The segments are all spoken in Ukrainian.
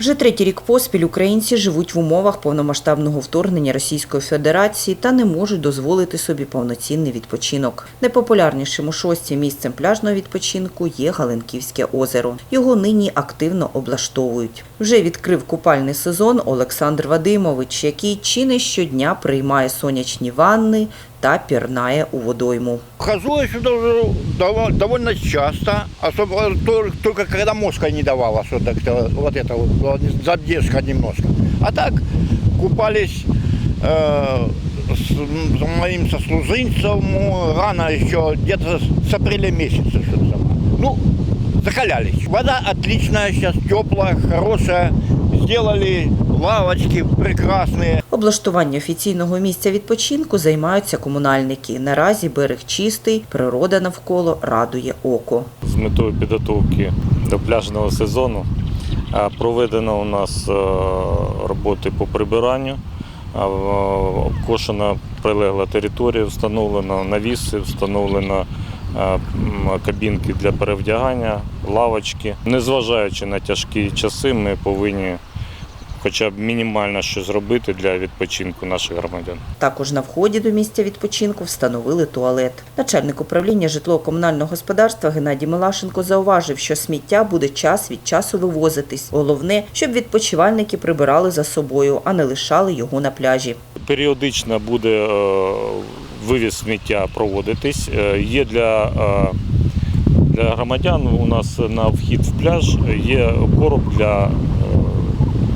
Вже третій рік поспіль українці живуть в умовах повномасштабного вторгнення Російської Федерації та не можуть дозволити собі повноцінний відпочинок. Найпопулярнішим у шості місцем пляжного відпочинку є Галинківське озеро. Його нині активно облаштовують. Вже відкрив купальний сезон Олександр Вадимович, який чи не щодня приймає сонячні ванни та пірнає у водойму. Хожу я сюда уже дов- довольно часто, особенно то- только когда мозга не давала, что так вот это вот, задержка немножко. А так купались э, с, с моим сослужинцем ну, рано еще, где-то с апреля месяца что-то. Ну, закалялись. Вода отличная сейчас, теплая, хорошая. Сделали лавочки прекрасные. Облаштування офіційного місця відпочинку займаються комунальники. Наразі берег чистий, природа навколо радує око. з метою підготовки до пляжного сезону е, проведено у нас е, роботи по прибиранню, е, обкошена прилегла територія, встановлено навіси, встановлено кабінки для перевдягання, лавочки. Незважаючи на тяжкі часи, ми повинні хоча б мінімально щось зробити для відпочинку наших громадян. Також на вході до місця відпочинку встановили туалет. Начальник управління житлово-комунального господарства Геннадій Милашенко зауважив, що сміття буде час від часу вивозитись. Головне, щоб відпочивальники прибирали за собою, а не лишали його на пляжі. Періодично буде е, вивіз сміття проводитись. Е, Є для, е, для громадян у нас на вхід в пляж є короб для,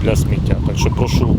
для сміття. Так що прошу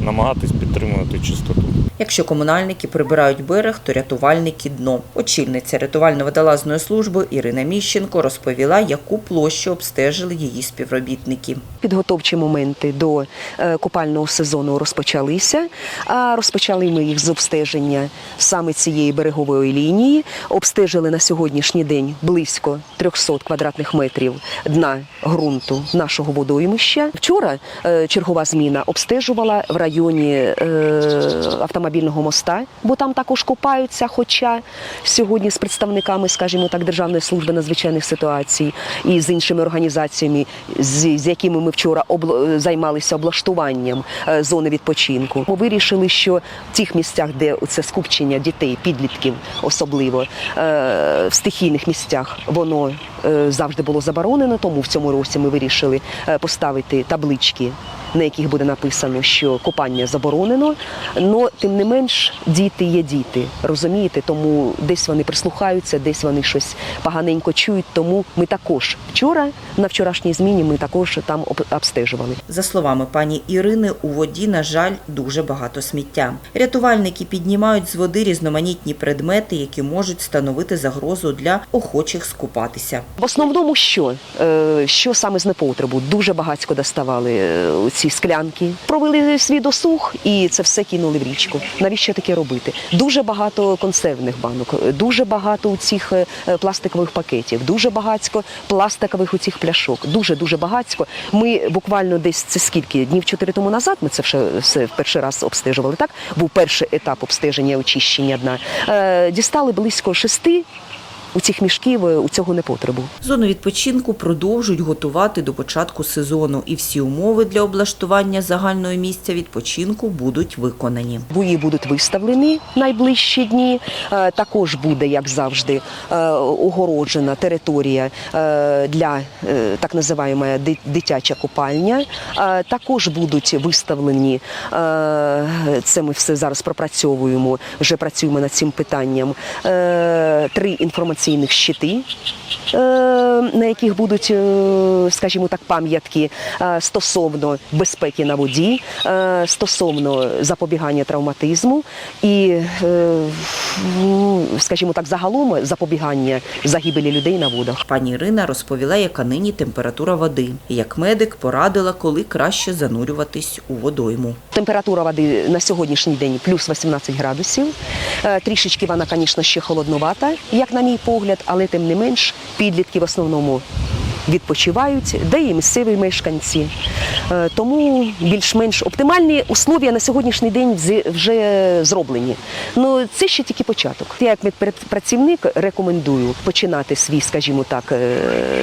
намагатись підтримувати чистоту. Якщо комунальники прибирають берег, то рятувальники дно. Очільниця рятувально-водолазної служби Ірина Міщенко розповіла, яку площу обстежили її співробітники. Підготовчі моменти до е, купального сезону розпочалися. А розпочали ми їх з обстеження саме цієї берегової лінії. Обстежили на сьогоднішній день близько 300 квадратних метрів дна ґрунту нашого водоймища. Вчора е, чергова зміна обстежувала в районі е, автомобільного моста, бо там також купаються. Хоча сьогодні з представниками, скажімо так, Державної служби надзвичайних ситуацій і з іншими організаціями, з, з якими ми вчора обл- займалися облаштуванням е, зони відпочинку. Ми вирішили, що в тих місцях, де це скупчення дітей, підлітків, особливо е, в стихійних місцях, воно е, завжди було заборонено. Тому в цьому році ми вирішили е, поставити таблички. На яких буде написано, що купання заборонено, але тим не менш діти є діти, розумієте? Тому десь вони прислухаються, десь вони щось поганенько чують. Тому ми також вчора на вчорашній зміні ми також там обстежували. За словами пані Ірини, у воді, на жаль, дуже багато сміття. Рятувальники піднімають з води різноманітні предмети, які можуть становити загрозу для охочих скупатися. В основному що? Е, Що саме з непотребу? Дуже багатько доставали е, ці склянки. Провели свій досуг і це все кинули в річку. Навіщо таке робити? Дуже багато консервних банок, е, дуже багато цих пластикових пакетів, дуже багатько пластикових у цих пляшок. Дуже дуже багатсько. Ми буквально десь це скільки днів чотири тому назад. Ми це все, все в перший раз обстежували. Так був перший етап обстеження очищення дна. Е, Дістали близько шести. У цих мішків е, у цього непотребу. Зону відпочинку продовжують готувати до початку сезону, і всі умови для облаштування загального місця відпочинку будуть виконані. Бої будуть виставлені найближчі дні. Е, Також буде, як завжди, е, огороджена територія для так називаємо дитяча купальня. Також будуть виставлені це. Ми все зараз пропрацьовуємо. Вже працюємо над цим питанням. Три інформаційних щити. е, На яких будуть, е, скажімо так, пам'ятки е, стосовно безпеки на воді, стосовно запобігання травматизму і, скажімо так, загалом запобігання загибелі людей на водах. Пані Ірина розповіла, яка нині температура води, як медик порадила, коли краще занурюватись у водойму. Температура води на сьогоднішній день плюс 18 градусів. Трішечки вона, звісно, ще холодновата, як на мій погляд, але тим не менш підлітки в основному відпочивають, де і місцеві мешканці. Е, Тому більш-менш оптимальні условия на сьогоднішній день вже зроблені. Ну це ще тільки початок. Я як медпрацівник рекомендую починати свій, скажімо так, е,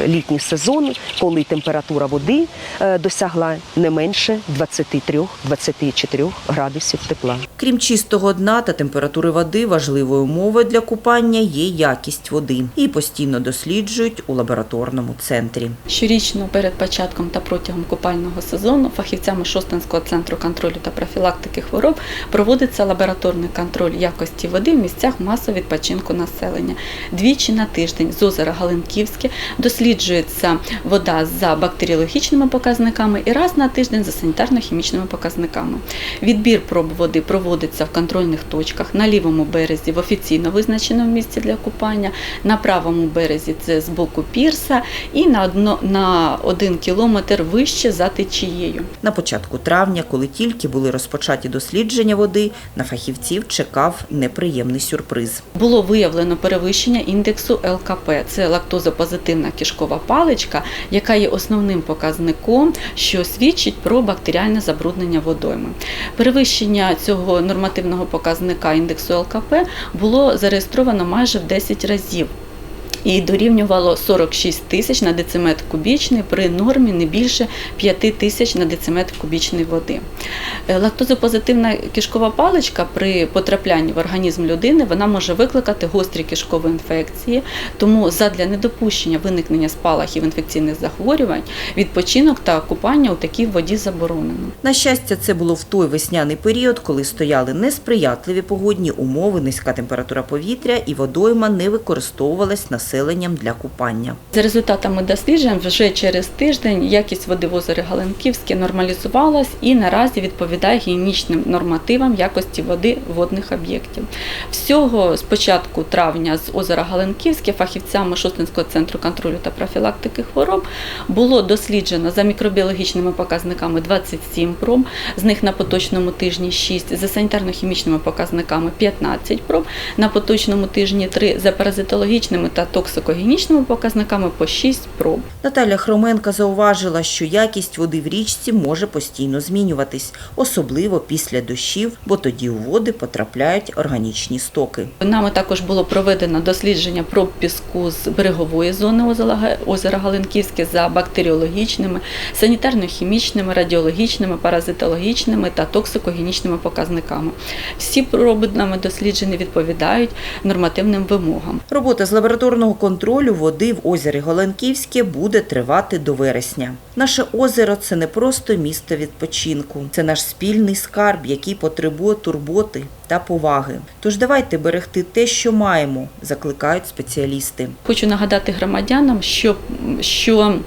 літній сезон, коли температура води е, досягла не менше 23-24 градусів тепла. Крім чистого дна та температури води, важливою умовою для купання є якість води. Її постійно досліджують у лабораторному центрі. Щорічно перед початком та протягом купального сезону фахівцями Шостинського центру контролю та профілактики хвороб проводиться лабораторний контроль якості води в місцях масового відпочинку населення. Двічі на тиждень з озера Галинківське досліджується вода за бактеріологічними показниками і раз на тиждень за санітарно-хімічними показниками. Відбір проб води проводиться в контрольних точках на лівому березі в офіційно визначеному місці для купання, на правому березі це з боку пірса і на одно на один кілометр вище за течією. На початку травня, коли тільки були розпочаті дослідження води, на фахівців чекав неприємний сюрприз. Було виявлено перевищення індексу ЛКП. Це лактозопозитивна кишкова паличка, яка є основним показником, що свідчить про бактеріальне забруднення водойми. Перевищення цього нормативного показника індексу ЛКП було зареєстровано майже в 10 разів. І дорівнювало 46 тисяч на дециметр кубічний при нормі не більше 5 тисяч на дециметр кубічний води. Е, Лактозопозитивна кишкова паличка при потраплянні в організм людини вона може викликати гострі кишкові інфекції, тому задля недопущення виникнення спалахів інфекційних захворювань, відпочинок та купання у такій воді заборонено. На щастя, це було в той весняний період, коли стояли несприятливі погодні умови, низька температура повітря і водойма не використовувалась населенням для купання. За результатами досліджень, вже через тиждень якість води в озері Галинківське нормалізувалась і наразі відповідає гігієнічним нормативам якості води водних об'єктів. Всього з початку травня з озера Галинківське фахівцями Шостинського центру контролю та профілактики хвороб було досліджено за мікробіологічними показниками 27 проб, з них на поточному тижні 6, за санітарно-хімічними показниками 15 проб, на поточному тижні 3, за паразитологічними та токсикогенічними показниками по 6 проб. Наталя Хроменка зауважила, що якість води в річці може постійно змінюватись, особливо після дощів, бо тоді у води потрапляють органічні стоки. Нами також було проведено дослідження проб піску з берегової зони озера- Галинківське за бактеріологічними, санітарно-хімічними, радіологічними, паразитологічними та токсикогенічними показниками. Всі проби нами досліджені відповідають нормативним вимогам. Робота з лабораторного контролю води в озері Голенківське буде тривати до вересня. Наше озеро це не просто місто відпочинку, це наш спільний скарб, який потребує турботи та поваги. Тож давайте берегти те, що маємо, закликають спеціалісти. Хочу нагадати громадянам, що, що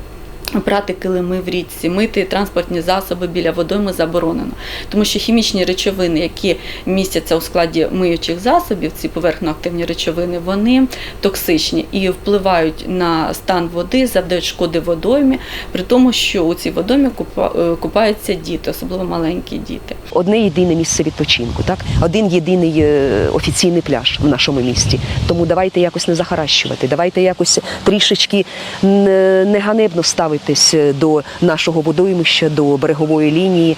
Прати килими в річці, мити транспортні засоби біля водойми заборонено, тому що хімічні речовини, які містяться у складі миючих засобів, ці поверхноактивні речовини, вони токсичні і впливають на стан води, завдають шкоди водоймі, при тому, що у цій водоймі е, купаються діти, особливо маленькі діти. Одне єдине місце відпочинку, так один єдиний е, офіційний пляж в нашому місті. Тому давайте якось не захаращувати, давайте якось трішечки не, не ганебно ставитись до нашого водоймища, до берегової лінії.